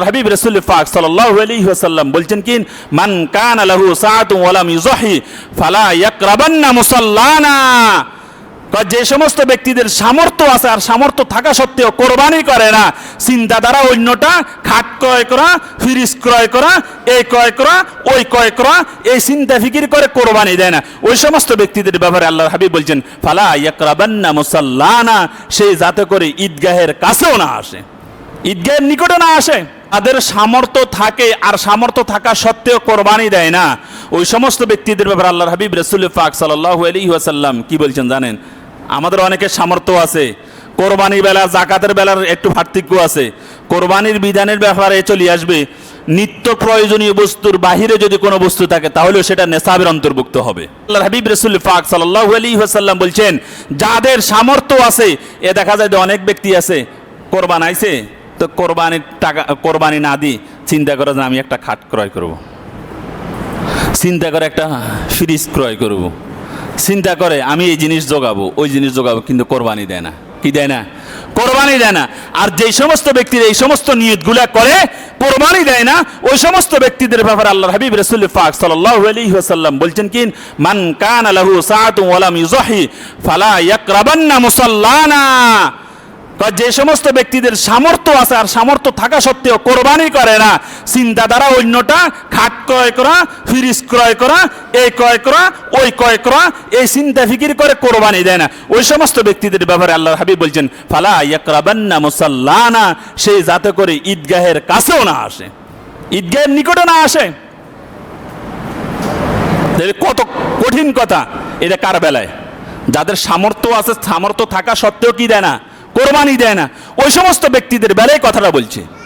হাবিব রাসূল পাক সাল্লাল্লাহু আলাইহি ওয়াসাল্লাম বলছেন কি, মান কানা লাহু সাআতুন ওয়া লাম ইউযাহি ফালা ইয়াকরাবান্না মুসাল্লানা। যে সমস্ত ব্যক্তিদের সামর্থ্য আছে আর সামর্থ্য থাকা সত্ত্বেও কোরবানি করে না, চিন্তা দ্বারা অন্যটা খাট ক্রয় করা, ফ্রিজ ক্রয় করা এই ক্রয় করা, ওই ক্রয় করা, এই চিন্তা ফিকির করে কোরবানি দেয় না। ওই সমস্ত ব্যক্তিদের ব্যাপারে আল্লাহ হাবিব বলছেন, ফালা ইয়াকরাবান্না মুসাল্লানা সেই যাতে করে ঈদগাহের কাছেও না আসে। ঈদগাহের নিকটে না আসে। তাদের সামর্থ্য থাকে আর সামর্থ্য থাকা সত্ত্বেও কোরবানি দেয় না। ওই সমস্ত ব্যক্তিদের ব্যাপারে আল্লাহ হাবিব রসুল ফাক সাল্লাহ কি বলছেন জানেন? আমাদের অনেকের সামর্থ্য আছে। কোরবানি বেলা জাকাতের বেলার একটু পার্থক্য আছে। কোরবানির বিধানের ব্যাপারে চলে আসবে। নিত্য প্রয়োজনীয় বস্তুর বাহিরে যদি কোনো বস্তু থাকে তাহলে সেটা নেশাবের অন্তর্ভুক্ত হবে। আল্লাহ হাবিব রসুল ফাক সাল্লাহ আলী ওয়াসাল্লাম বলছেন, যাদের সামর্থ্য আছে, এ দেখা যায় যে অনেক ব্যক্তি আছে, কোরবান আইছে। তো কোরবানির টাকা, কোরবানি না দিই চিন্তা করে যে আমি একটা খাট ক্রয় করব। চিন্তা করে একটা ফ্রিজ ক্রয় করব। চিন্তা করে আমি এই জিনিস জোগাবো, ওই জিনিস জোগাবো, কিন্তু কোরবানি দেয় না। কি দেয় না? কোরবানি দেয় না। আর যেই সমস্ত ব্যক্তির এই সমস্ত নিয়তগুলা করে, কোরবানি দেয় না, ওই সমস্ত ব্যক্তিদের ব্যাপারে আল্লাহ হাবিব রসুল পাক সাল্লাল্লাহু আলাইহি ওয়াসাল্লাম বলছেন কি, মান কানা লাহু সাআতুন ওয়া লাম ফালা ইয়াকরাবান্না মুসাল্লানা। যে সমস্ত ব্যক্তিদের সামর্থ্য আছে আর সামর্থ্য থাকা সত্ত্বেও কোরবানি করে না চিন্তা দ্বারা অন্যটা খাট ক্রয় করা, ফ্রিজ ক্রয় করা এই ক্রয় করা, ওই ক্রয় করা এই চিন্তা ফিকির করে কোরবানি দেয় না। ওই সমস্ত ব্যক্তিদের ব্যাপারে আল্লাহ হাবিব বলছেন, ফালা ইয়াকরাবান্না মুসাল্লানা সেই যাতে করে ঈদগাহের কাছেও না আসে। ঈদগাহের নিকটে না আসে। কত কঠিন কথা, এটা কার বেলায় যাদের সামর্থ্য আছে, সামর্থ্য থাকা সত্ত্বেও কি দেয় না? কোরবানি দেয় না। ওই সমস্ত ব্যক্তিদের বেলায় কথাটা বলছে।